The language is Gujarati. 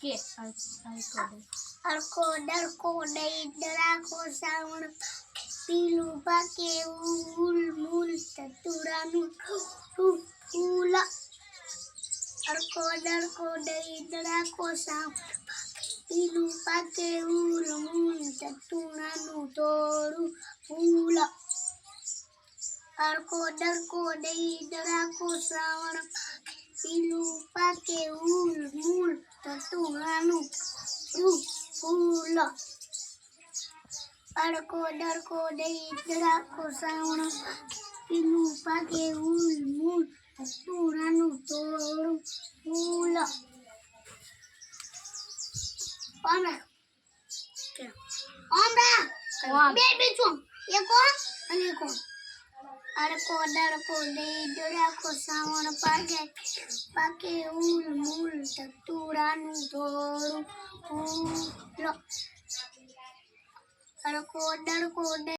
કે અડકો ડરકો દઈ ડરાકો સાવણ પીલું પાકે ઉલ મૂલ તતુરાનું ફૂલ અડકો ડરકો દઈ ડરાકો સાવણ પીલું પાકે ઉલ મૂલ તતુરાનું તોડું ફૂલ અડકો ડરકો દઈ ડરાકો શ્રાવણ પીલું પાકે ઉલ મૂળ તતુરાનું ફૂલ. અડકો ડરકો દઈ ડરાકો સાવણ પીલું પાકે ઉલ મૂળ તતુરાનું તોડું ફૂલ. ઓમરા. ઓમરા. બે બીજું એક ઓમ અડકો ડરકો દઈ ડરાકો સાવણ પાકે પાકે ઉલ મૂલ તતુરાનું ધોળું ફૂલ અડકો ડરકો દઈ